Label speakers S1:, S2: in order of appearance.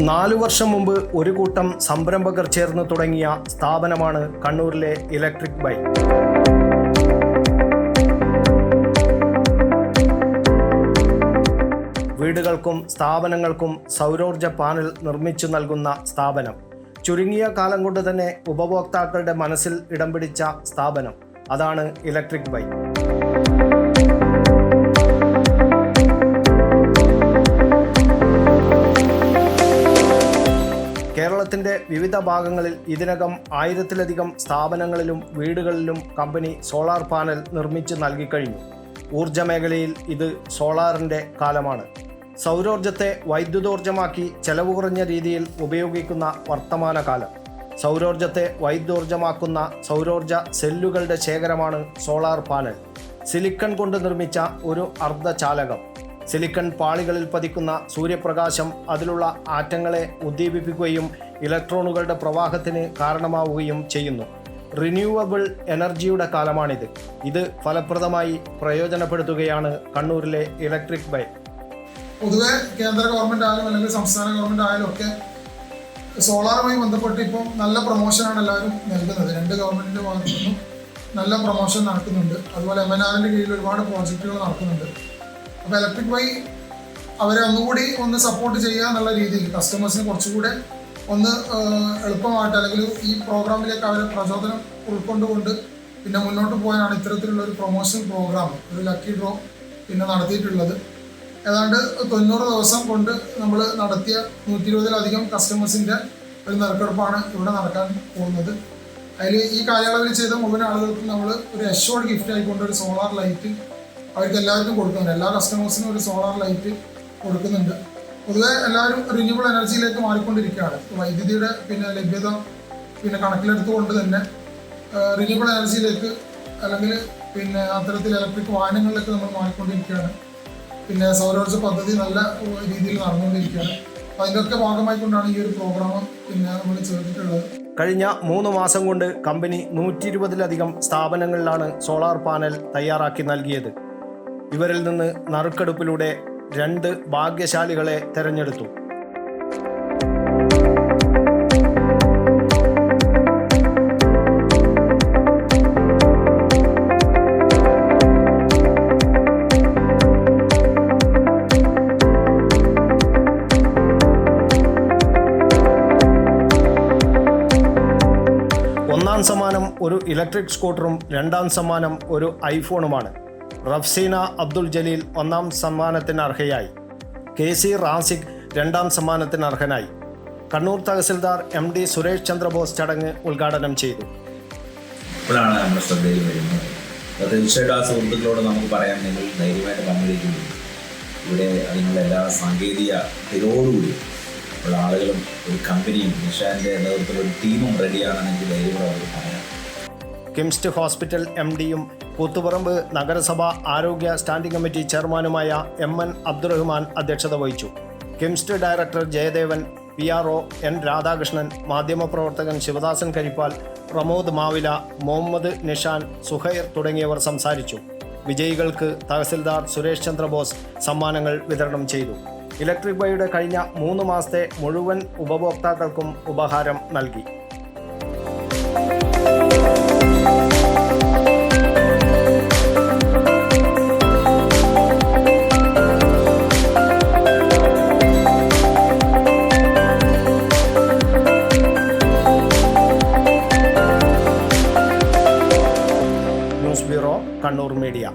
S1: നാലു വർഷം മുമ്പ് ഒരു കൂട്ടം സംരംഭകർ ചേർന്ന് തുടങ്ങിയ സ്ഥാപനമാണ് കണ്ണൂരിലെ ഇലക്ട്രിക് ബൈക്ക് വീടുകൾക്കും സ്ഥാപനങ്ങൾക്കും സൗരോർജ പാനൽ നിർമ്മിച്ചു നൽകുന്ന സ്ഥാപനം. ചുരുങ്ങിയ കാലം കൊണ്ട് തന്നെ ഉപഭോക്താക്കളുടെ മനസ്സിൽ ഇടം പിടിച്ച സ്ഥാപനം. അതാണ് ഇലക്ട്രിക് ബൈ. വിവിധ ഭാഗങ്ങളിൽ ഇതിനകം ആയിരത്തിലധികം സ്ഥാപനങ്ങളിലും വീടുകളിലും കമ്പനി സോളാർ പാനൽ നിർമ്മിച്ച് നൽകിക്കഴിഞ്ഞു ഊർജ മേഖലയിൽ ഇത് സോളാറിന്റെ കാലമാണ്. സൗരോർജത്തെ വൈദ്യുതോർജമാക്കി ചെലവ് കുറഞ്ഞ രീതിയിൽ ഉപയോഗിക്കുന്ന വർത്തമാന കാലം. സൗരോർജത്തെ വൈദ്യോർജമാക്കുന്ന സൗരോർജ സെല്ലുകളുടെ ശേഖരമാണ് സോളാർ പാനൽ. സിലിക്കൺ കൊണ്ട് നിർമ്മിച്ച ഒരു അർദ്ധചാലകം. സിലിക്കൺ പാളികളിൽ പതിക്കുന്ന സൂര്യപ്രകാശം അതിലുള്ള ആറ്റങ്ങളെ ഉദ്ദീപിപ്പിക്കുകയും ഇലക്ട്രോണുകളുടെ പ്രവാഹത്തിന് കാരണമാവുകയും ചെയ്യുന്നു. റിന്യൂവബിൾ എനർജിയുടെ കാലമാണിത്. ഇത് ഫലപ്രദമായി പ്രയോജനപ്പെടുത്തുകയാണ് കണ്ണൂരിലെ ഇലക്ട്രിക് ബൈക്ക്
S2: പൊതുവെ കേന്ദ്ര ഗവൺമെന്റ് ആയാലും അല്ലെങ്കിൽ സംസ്ഥാന ഗവൺമെന്റ് ആയാലും ഒക്കെ സോളാറുമായി ബന്ധപ്പെട്ട് ഇപ്പം നല്ല പ്രൊമോഷനാണ് എല്ലാവരും നൽകുന്നത്. രണ്ട് ഗവൺമെന്റിന്റെ ഭാഗത്തു നിന്നും നല്ല പ്രൊമോഷൻ നടക്കുന്നുണ്ട്. അതുപോലെ എം എൻ ആറിന്റെ കീഴിൽ ഒരുപാട് പ്രോജക്റ്റുകൾ നടക്കുന്നുണ്ട്. അപ്പോൾ ഇലക്ട്രിക് വൈ അവരെ ഒന്നുകൂടി ഒന്ന് സപ്പോർട്ട് ചെയ്യുക എന്നുള്ള രീതിയിൽ കസ്റ്റമേഴ്സിന് കുറച്ചുകൂടെ ഒന്ന് എളുപ്പമായിട്ട് അല്ലെങ്കിൽ ഈ പ്രോഗ്രാമിലേക്ക് അവരെ പ്രചോദനം ഉൾക്കൊണ്ടുകൊണ്ട് പിന്നെ മുന്നോട്ട് പോകാനാണ് ഇത്തരത്തിലുള്ള ഒരു പ്രൊമോഷൻ പ്രോഗ്രാം ഒരു ലക്കി ഡ്രോ പിന്നെ നടത്തിയിട്ടുള്ളത്. ഏതാണ്ട് തൊണ്ണൂറ് ദിവസം കൊണ്ട് നമ്മൾ നടത്തിയ നൂറ്റി ഇരുപതിലധികം കസ്റ്റമേഴ്സിന്റെ ഒരു നറുക്കെടുപ്പാണ് ഇവിടെ നടക്കാൻ പോകുന്നത്. അതിൽ ഈ കാലയളവിൽ ചെയ്ത മുഴുവൻ ആളുകൾക്കും നമ്മൾ ഒരു എഷോർഡ് ഗിഫ്റ്റ് ആയിക്കൊണ്ട് ഒരു സോളാർ ലൈറ്റ് അവർക്ക് എല്ലാവർക്കും കൊടുക്കുന്നുണ്ട്. എല്ലാ കസ്റ്റമേഴ്സിനും ഒരു സോളാർ ലൈറ്റ് കൊടുക്കുന്നുണ്ട്. പൊതുവെ എല്ലാവരും റിന്യൂവബിൾ എനർജിയിലേക്ക് മാറിക്കൊണ്ടിരിക്കുകയാണ്. വൈദ്യുതിയുടെ പിന്നെ ലഭ്യത പിന്നെ കണക്കിലെടുത്തുകൊണ്ട് തന്നെ റിന്യൂവബിൾ എനർജിയിലേക്ക് അല്ലെങ്കിൽ പിന്നെ അത്തരത്തിൽ ഇലക്ട്രിക് വാഹനങ്ങളിലേക്ക് നമ്മൾ മാറിക്കൊണ്ടിരിക്കുകയാണ്. പിന്നെ സൗരോർജ പദ്ധതി നല്ല രീതിയിൽ നടന്നുകൊണ്ടിരിക്കുകയാണ്. അതിന്റെയൊക്കെ ഭാഗമായിക്കൊണ്ടാണ് ഈ ഒരു പ്രോഗ്രാം പിന്നെ നമ്മൾ ചേർത്തിട്ടുള്ളത്
S1: കഴിഞ്ഞ മൂന്ന് മാസം കൊണ്ട് കമ്പനി നൂറ്റി ഇരുപതിലധികം സ്ഥാപനങ്ങളിലാണ് സോളാർ പാനൽ തയ്യാറാക്കി നൽകിയത്. ഇവരിൽ നിന്ന് നറുക്കെടുപ്പിലൂടെ രണ്ട് ഭാഗ്യശാലികളെ തെരഞ്ഞെടുത്തു. ഒന്നാം സമ്മാനം ഒരു ഇലക്ട്രിക് സ്കൂട്ടറും രണ്ടാം സമ്മാനം ഒരു ഐഫോണുമാണ്. റഫ്സീന അബ്ദുൽ ജലീൽ ഒന്നാം സമ്മാനത്തിന് അർഹയായി കെ സി റാസിഖ് രണ്ടാം സമ്മാനത്തിന് അർഹനായി കണ്ണൂർ തഹസിൽദാർ എം ഡി സുരേഷ് ചന്ദ്രബോസ് ചടങ്ങ് ഉദ്ഘാടനം ചെയ്തു.
S3: ഇപ്പോഴാണ് നമ്മുടെ ശ്രദ്ധയിൽ വരുന്നത്. തീർച്ചയായിട്ടും ആ സുഹൃത്തുക്കളോട് നമുക്ക് പറയാം നിങ്ങൾ ധൈര്യമായിട്ട് ഇവിടെ അതിനുള്ള എല്ലാ സാങ്കേതിക ഇതോടുകൂടി ഉള്ള ആളുകളും ഒരു കമ്പനിയും നിഷാന്റെ നേതൃത്വത്തിൽ ഒരു ടീമും റെഡിയാണെന്ന് എനിക്ക് ധൈര്യത്തോടെ പറയാം.
S1: കിംസ്റ്റ് ഹോസ്പിറ്റൽ എം ഡിയും കൂത്തുപറമ്പ് നഗരസഭ ആരോഗ്യ സ്റ്റാൻഡിംഗ് കമ്മിറ്റി ചെയർമാനുമായ എം എൻ അബ്ദുറഹ്മാൻ അധ്യക്ഷത വഹിച്ചു. കിംസ്റ്റ് director Jayadevan P R O N Radhakrishnan മാധ്യമപ്രവർത്തകൻ ശിവദാസൻ കരിപ്പാൽ പ്രമോദ് മാവില മുഹമ്മദ് നിഷാൻ സുഹൈർ തുടങ്ങിയവർ സംസാരിച്ചു. വിജയികൾക്ക് തഹസിൽദാർ സുരേഷ് ചന്ദ്രബോസ് സമ്മാനങ്ങൾ വിതരണം ചെയ്തു. ഇലക്ട്രിക് ബൈയുടെ കഴിഞ്ഞ മൂന്ന് മാസത്തെ മുഴുവൻ ഉപഭോക്താക്കൾക്കും ഉപഹാരം നൽകി. കണ്ണൂർ മീഡിയ